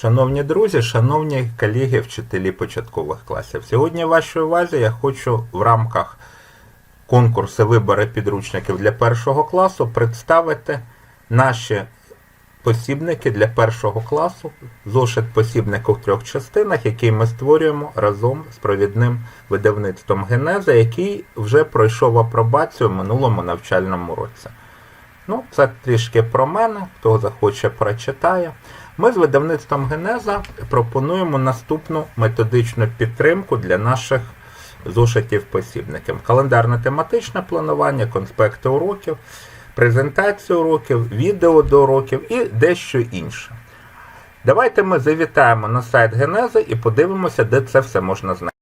Шановні друзі, шановні колеги, вчителі початкових класів. Сьогодні в вашій увазі я хочу в рамках конкурсу вибори підручників для першого класу представити наші посібники для першого класу, зошит посібник у трьох частинах, який ми створюємо разом з провідним видавництвом Генеза, який вже пройшов апробацію в минулому навчальному році. Ну, це трішки про мене, хто захоче, прочитає. Ми з видавництвом Генеза пропонуємо наступну методичну підтримку для наших зошитів посібників. Календарно-тематичне планування, конспекти уроків, презентацію уроків, відео до уроків і дещо інше. Давайте ми завітаємо на сайт Генеза і подивимося, де це все можна знайти.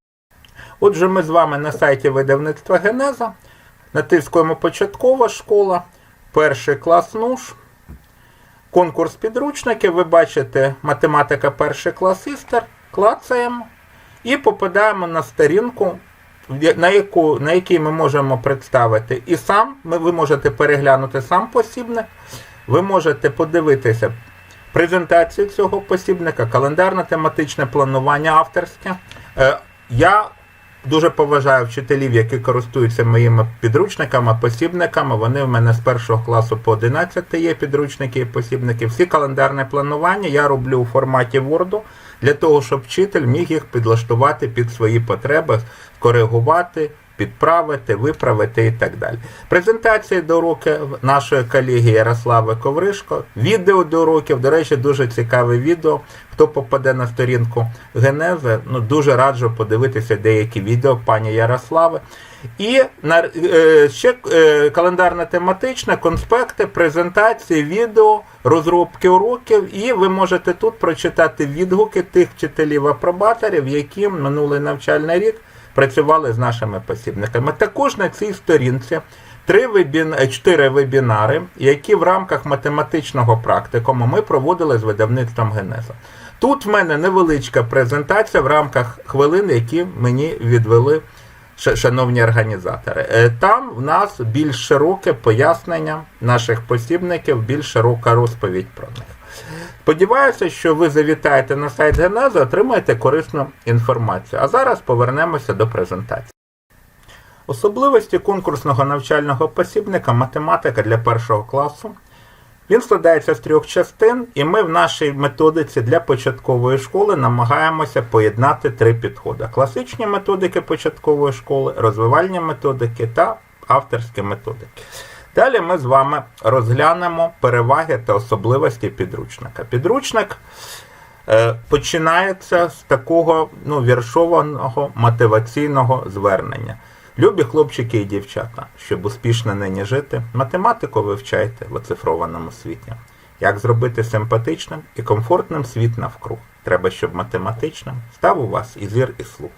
Отже, ми з вами на сайті видавництва Генеза натискуємо початкова школа, перший клас НУШ, конкурс підручників. Ви бачите математика перший клас Істер, клацаємо і попадаємо на сторінку, на, яку, на якій ми можемо представити і сам, ви можете переглянути сам посібник, ви можете подивитися презентацію цього посібника, календарно-тематичне планування авторське. Е, Я дуже поважаю вчителів, які користуються моїми підручниками, посібниками. Вони в мене з першого класу по 11 є підручники і посібники. Всі календарне планування я роблю у форматі Word для того, щоб вчитель міг їх підлаштувати під свої потреби, коригувати. Підправити, виправити і так далі. Презентації до уроків нашої колеги Ярослави Ковришко, відео до уроків, до речі, дуже цікаве відео. Хто попаде на сторінку Генези, ну дуже раджу подивитися деякі відео пані Ярослави. І на, е, ще е, календарно-тематичне, конспекти, презентації, відео, розробки уроків, і ви можете тут прочитати відгуки тих вчителів-апробаторів, які минулий навчальний рік працювали з нашими посібниками. Також на цій сторінці три вебін... чотири вебінари, які в рамках математичного практикуму ми проводили з видавництвом Генеза. Тут в мене невеличка презентація в рамках хвилин, які мені відвели шановні організатори. Е, Там в нас більш широке пояснення наших посібників, більш широка розповідь про них. Сподіваюся, що ви завітаєте на сайт Генеза, отримаєте корисну інформацію. А зараз повернемося до презентації. Особливості конкурсного навчального посібника математика для першого класу. Він складається з трьох частин, і ми в нашій методиці для початкової школи намагаємося поєднати три підходи: класичні методики початкової школи, розвивальні методики та авторські методики. Далі ми з вами розглянемо переваги та особливості підручника. Підручник е, починається з такого ну, віршованого мотиваційного звернення. Любі хлопчики і дівчата, щоб успішно нині жити, математику вивчайте в оцифрованому світі. Як зробити симпатичним і комфортним світ навкруг? Треба, щоб математичним став у вас і зір, і слух.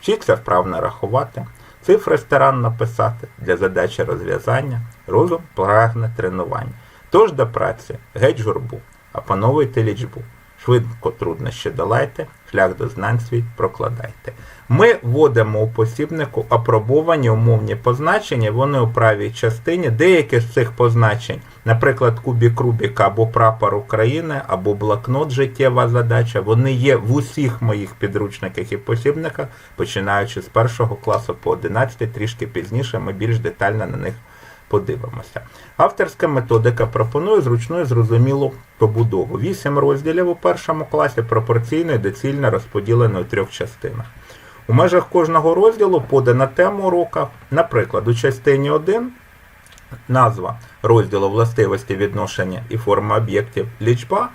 Вчіться вправно рахувати, цифри старанно писати для задачі розв'язання, розум прагне тренування. Тож до праці, геть журбу, опановуйте лічбу. Швидко труднощі долайте, шлях до знань свій прокладайте. Ми вводимо у посібнику апробовані умовні позначення, вони у правій частині. Деякі з цих позначень, наприклад, кубік Рубіка або прапор України, або блокнот життєва задача, вони є в усіх моїх підручниках і посібниках, починаючи з першого класу по 11, трішки пізніше ми більш детально на них подивимося. Авторська методика пропонує зручну і зрозумілу побудову. Вісім розділів у першому класі пропорційно і доцільно розподілено у трьох частинах. У межах кожного розділу подана тема урока, наприклад, у частині 1 назва розділу властивості відношення і форми об'єктів лічба.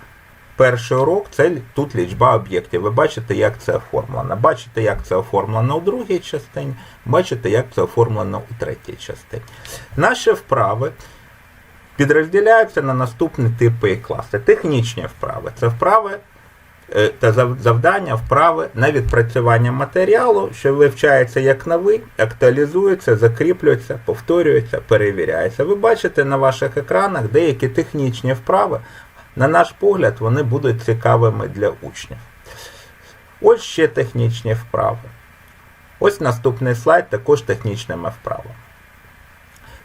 Перший урок це тут лічба об'єктів. Ви бачите, як це оформлено. Бачите, як це оформлено у другій частині, бачите, як це оформлено у третій частині. Наші вправи підрозділяються на наступні типи і класи. Технічні вправи це вправи е, та завдання вправи на відпрацювання матеріалу, що вивчається як новий, актуалізується, закріплюється, повторюється, перевіряється. Ви бачите на ваших екранах деякі технічні вправи. На наш погляд, вони будуть цікавими для учнів. Ось ще технічні вправи. Ось наступний слайд також технічними вправами.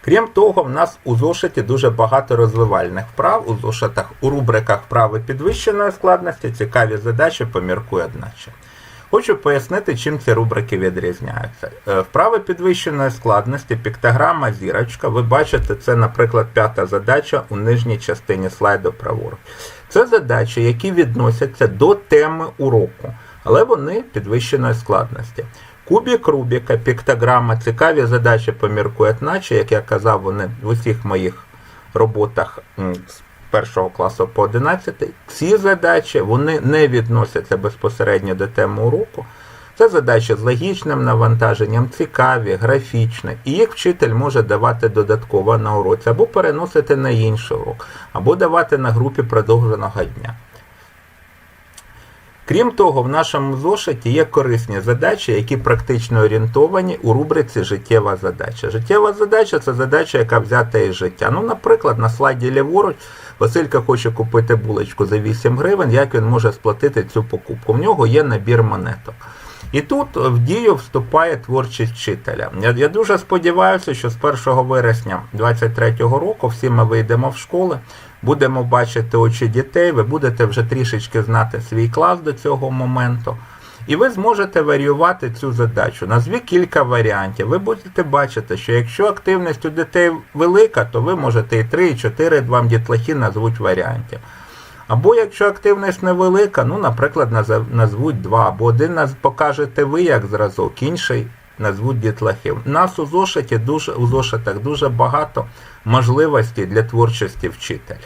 Крім того, в нас у зошиті дуже багато розвивальних вправ. У зошитах у рубриках вправи підвищеної складності цікаві задачі поміркує одначе. Хочу пояснити, чим ці рубрики відрізняються. Е, Вправи підвищеної складності, піктограма, зірочка. Ви бачите, це, наприклад, п'ята задача у нижній частині слайду праворуч. Це задачі, які відносяться до теми уроку, але вони підвищеної складності. Кубік Рубіка, піктограма, цікаві задачі поміркують, наче, як я казав, вони в усіх моїх роботах з першого класу по 11. Ці задачі вони не відносяться безпосередньо до теми уроку. Це задачі з логічним навантаженням, цікаві, графічні, і їх вчитель може давати додатково на уроці, або переносити на інший урок, або давати на групі продовженого дня. Крім того, в нашому зошиті є корисні задачі, які практично орієнтовані у рубриці Життєва задача. Життєва задача це задача, яка взята із життя. Ну, наприклад, на слайді ліворуч Василька хоче купити булочку за 8 гривень, як він може сплатити цю покупку? В нього є набір монеток. І тут в дію вступає творчість вчителя. Я, дуже сподіваюся, що з 1 вересня 2023 року всі ми вийдемо в школи, будемо бачити очі дітей, ви будете вже трішечки знати свій клас до цього моменту. І ви зможете варіювати цю задачу. Назві кілька варіантів. Ви будете бачити, що якщо активність у дітей велика, то ви можете і 3, і 4 вам дітлахи назвуть варіантів. Або якщо активність невелика, ну, наприклад, назвуть два, або один покажете ви як зразок, інший назвуть дітлахи. У нас у зошиті дуже у зошитах дуже багато можливостей для творчості вчителя.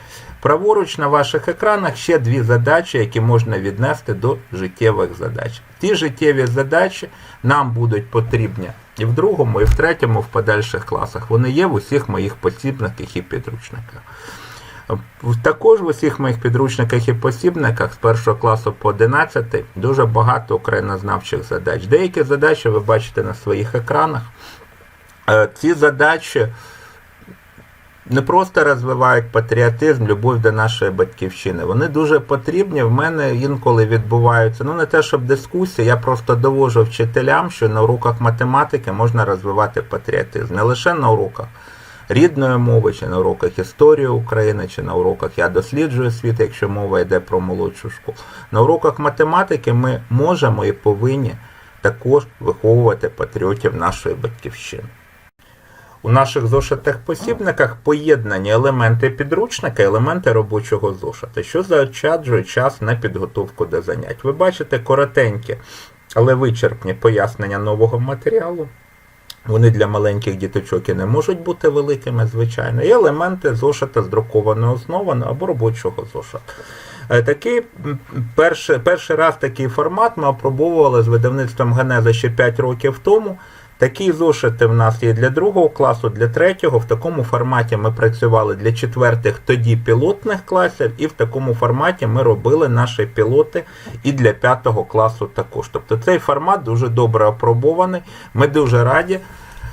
Праворуч на ваших екранах ще дві задачі, які можна віднести до життєвих задач. Ті життєві задачі нам будуть потрібні і в другому, і в третьому, в подальших класах. Вони є в усіх моїх посібниках і підручниках. Також в усіх моїх підручниках і посібниках з першого класу по 11 дуже багато українознавчих задач. Деякі задачі ви бачите на своїх екранах. Е, Ці задачі не просто розвивають патріотизм, любов до нашої батьківщини. Вони дуже потрібні. В мене інколи відбуваються. Ну не те, щоб дискусії, я просто довожу вчителям, що на уроках математики можна розвивати патріотизм. Не лише на уроках рідної мови, чи на уроках історії України, чи на уроках я досліджую світ, якщо мова йде про молодшу школу. На уроках математики ми можемо і повинні також виховувати патріотів нашої батьківщини. У наших зошитих посібниках поєднані елементи підручника, елементи робочого зошита, що заощаджує час на підготовку до занять. Ви бачите коротенькі, але вичерпні пояснення нового матеріалу. Вони для маленьких діточок і не можуть бути великими, звичайно. І елементи зошита з друкованою основою або робочого зошита. Е, Такий перший, перший раз такий формат ми опробовували з видавництвом Генеза ще 5 років тому. Такі зошити в нас є для другого класу, для третього. В такому форматі ми працювали для четвертих, тоді пілотних класів, і в такому форматі ми робили наші пілоти і для п'ятого класу також. Тобто цей формат дуже добре опробований. Ми дуже раді,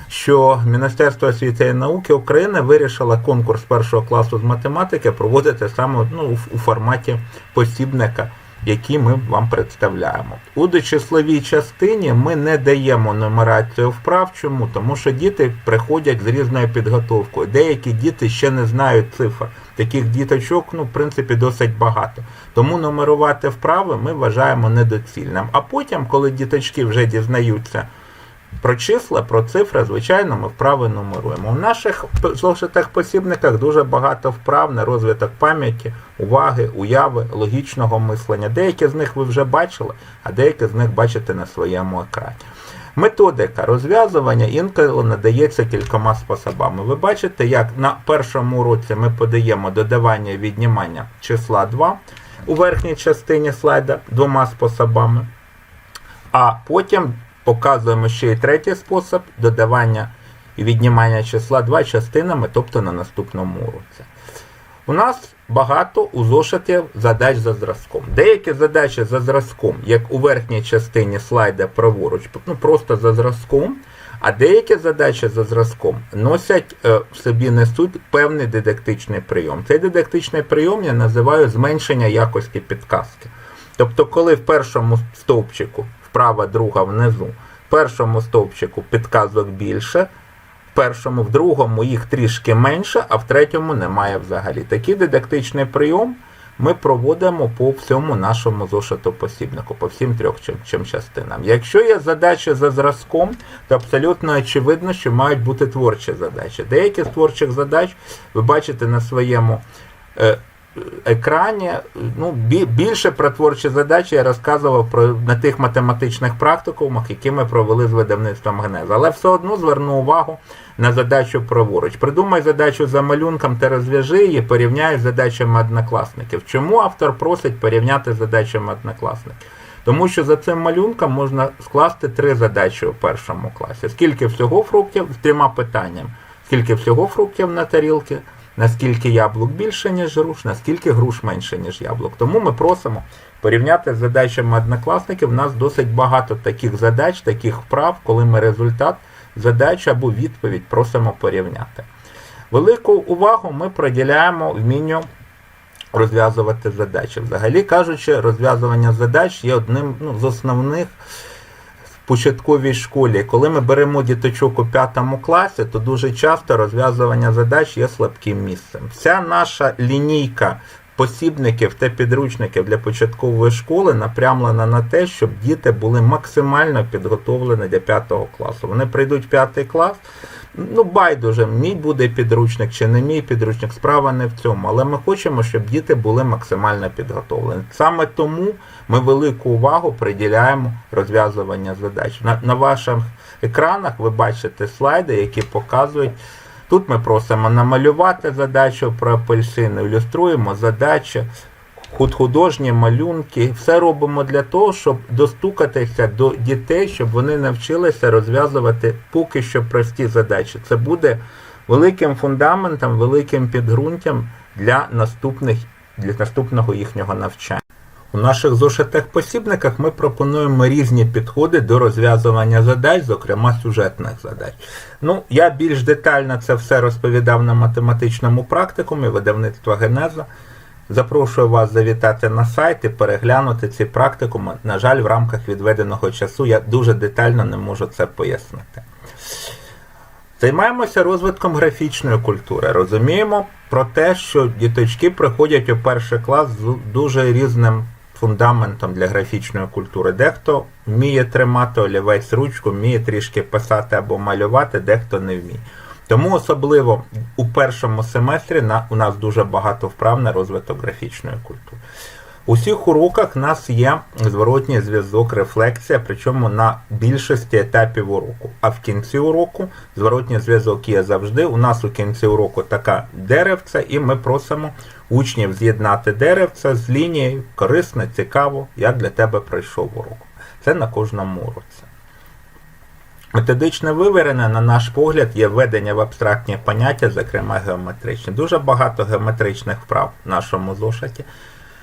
що Міністерство освіти і науки України вирішило конкурс першого класу з математики проводити саме ну, у- форматі посібника які ми вам представляємо. У дочисловій частині ми не даємо нумерацію вправ. Чому? Тому що діти приходять з різною підготовкою. Деякі діти ще не знають цифр. Таких діточок, ну, в принципі, досить багато. Тому нумерувати вправи ми вважаємо недоцільним. А потім, коли діточки вже дізнаються про числа, про цифри, звичайно, ми вправи нумеруємо. У наших зошитах посібниках дуже багато вправ на розвиток пам'яті, уваги, уяви, логічного мислення. Деякі з них ви вже бачили, а деякі з них бачите на своєму екрані. Методика розв'язування інколи надається кількома способами. Ви бачите, як на першому уроці ми подаємо додавання і віднімання числа 2 у верхній частині слайда двома способами. А потім показуємо ще й третій спосіб додавання і віднімання числа 2 частинами, тобто на наступному уроці. У нас багато у зошитів задач за зразком. Деякі задачі за зразком, як у верхній частині слайда праворуч, ну просто за зразком, а деякі задачі за зразком носять е, в собі несуть певний дидактичний прийом. Цей дидактичний прийом я називаю зменшення якості підказки. Тобто, коли в першому стовпчику, вправа, друга внизу, в першому стовпчику підказок більше, В першому, в другому їх трішки менше, а в третьому немає взагалі. Такий дидактичний прийом ми проводимо по всьому нашому зошиту посібнику, по всім трьох чим, чим частинам. Якщо є задачі за зразком, то абсолютно очевидно, що мають бути творчі задачі. Деякі з творчих задач ви бачите на своєму е, екрані. Ну, більше про творчі задачі я розказував про на тих математичних практикумах, які ми провели з видавництвом Генеза. Але все одно зверну увагу на задачу праворуч. Придумай задачу за малюнком та розв'яжи її, порівняй з задачами однокласників. Чому автор просить порівняти з задачами однокласників? Тому що за цим малюнком можна скласти три задачі у першому класі. Скільки всього фруктів з трьома питаннями. Скільки всього фруктів на тарілці, наскільки яблук більше, ніж груш, наскільки груш менше, ніж яблук. Тому ми просимо порівняти з задачами однокласників. У нас досить багато таких задач, таких вправ, коли ми результат задачі або відповідь просимо порівняти. Велику увагу ми приділяємо вмінню розв'язувати задачі. Взагалі кажучи, розв'язування задач є одним ну, з основних початковій школі. Коли ми беремо діточок у п'ятому класі, то дуже часто розв'язування задач є слабким місцем. Вся наша лінійка посібників та підручників для початкової школи напрямлена на те, щоб діти були максимально підготовлені для п'ятого класу. Вони прийдуть в п'ятий клас. Ну, байдуже, мій буде підручник чи не мій підручник, справа не в цьому. Але ми хочемо, щоб діти були максимально підготовлені. Саме тому ми велику увагу приділяємо розв'язування задач. На, на ваших екранах ви бачите слайди, які показують. Тут ми просимо намалювати задачу про апельсини, ілюструємо задачі, худ- художні малюнки. Все робимо для того, щоб достукатися до дітей, щоб вони навчилися розв'язувати поки що прості задачі. Це буде великим фундаментом, великим підґрунтям для наступних для наступного їхнього навчання. У наших зошитих посібниках ми пропонуємо різні підходи до розв'язування задач, зокрема сюжетних задач. Ну, я більш детально це все розповідав на математичному практикумі видавництва Генеза. Запрошую вас завітати на сайт і переглянути ці практикуми. На жаль, в рамках відведеного часу я дуже детально не можу це пояснити. Займаємося розвитком графічної культури. Розуміємо про те, що діточки приходять у перший клас з дуже різним фундаментом для графічної культури. Дехто вміє тримати олівець ручку, вміє трішки писати або малювати, дехто не вміє. Тому особливо у першому семестрі на, у нас дуже багато вправ на розвиток графічної культури. У всіх уроках нас є зворотній зв'язок, рефлексія, причому на більшості етапів уроку. А в кінці уроку зворотній зв'язок є завжди. У нас у кінці уроку така деревця, і ми просимо учнів з'єднати деревце з лінією корисно, цікаво, як для тебе пройшов урок. Це на кожному уроці. Методично виверене, на наш погляд, є введення в абстрактні поняття, зокрема геометричні. Дуже багато геометричних вправ в нашому зошиті.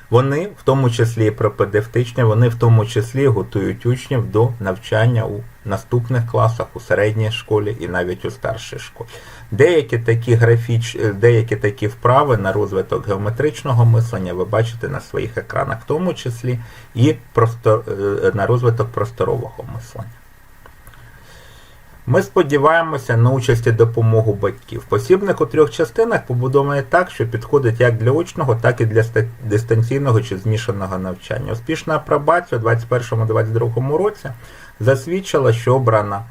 Вони, в тому числі пропедевтичні, вони в тому числі готують учнів до навчання у наступних класах, у середній школі і навіть у старшій школі. Деякі такі графіч, деякі такі вправи на розвиток геометричного мислення ви бачите на своїх екранах, в тому числі і простор, е, на розвиток просторового мислення. Ми сподіваємося на участь і допомогу батьків. Посібник у трьох частинах побудований так, що підходить як для очного, так і для ста- дистанційного чи змішаного навчання. Успішна апробація у 2021-2022 році засвідчила, що обрана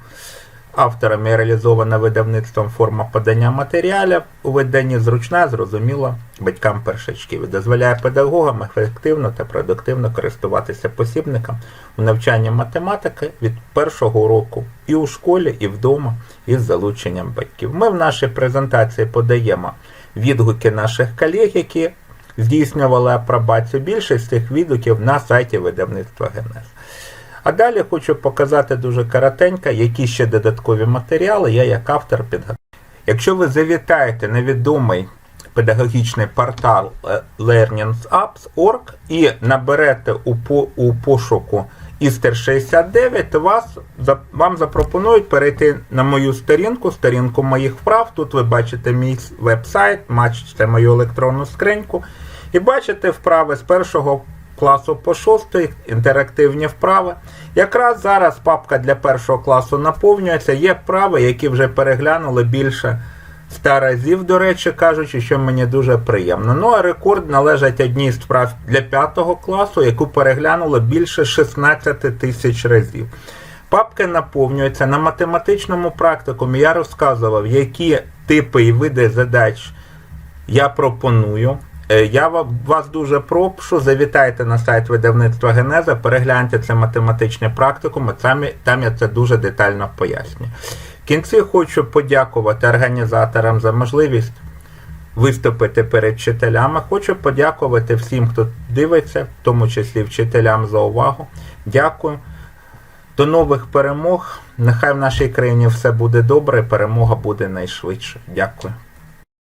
авторами реалізована видавництвом форма подання матеріалів у виданні зручна, зрозуміла батькам першачків і дозволяє педагогам ефективно та продуктивно користуватися посібником у навчанні математики від першого уроку і у школі, і вдома із залученням батьків. Ми в нашій презентації подаємо відгуки наших колег, які здійснювали апробацію. Більшість цих відгуків на сайті видавництва ГНС. А далі хочу показати дуже коротенько, які ще додаткові матеріали я як автор підготував. Якщо ви завітаєте на відомий педагогічний портал е, learningsapps.org і наберете у, у пошуку Істер 69, то вас, вам запропонують перейти на мою сторінку, сторінку моїх вправ. Тут ви бачите мій веб-сайт, бачите мою електронну скриньку і бачите вправи з першого класу по 6, інтерактивні вправи. Якраз зараз папка для першого класу наповнюється. Є вправи, які вже переглянули більше 100 разів, до речі, кажучи, що мені дуже приємно. Ну а рекорд належить одній з вправ для 5 класу, яку переглянуло більше 16 тисяч разів. Папки наповнюються на математичному практикумі. Я розказував, які типи і види задач я пропоную. Е, Я вас дуже прошу, завітайте на сайт видавництва Генеза, перегляньте це математичне практикум, там, там я це дуже детально пояснюю. В кінці хочу подякувати організаторам за можливість виступити перед вчителями. Хочу подякувати всім, хто дивиться, в тому числі вчителям за увагу. Дякую. До нових перемог. Нехай в нашій країні все буде добре, перемога буде найшвидше. Дякую.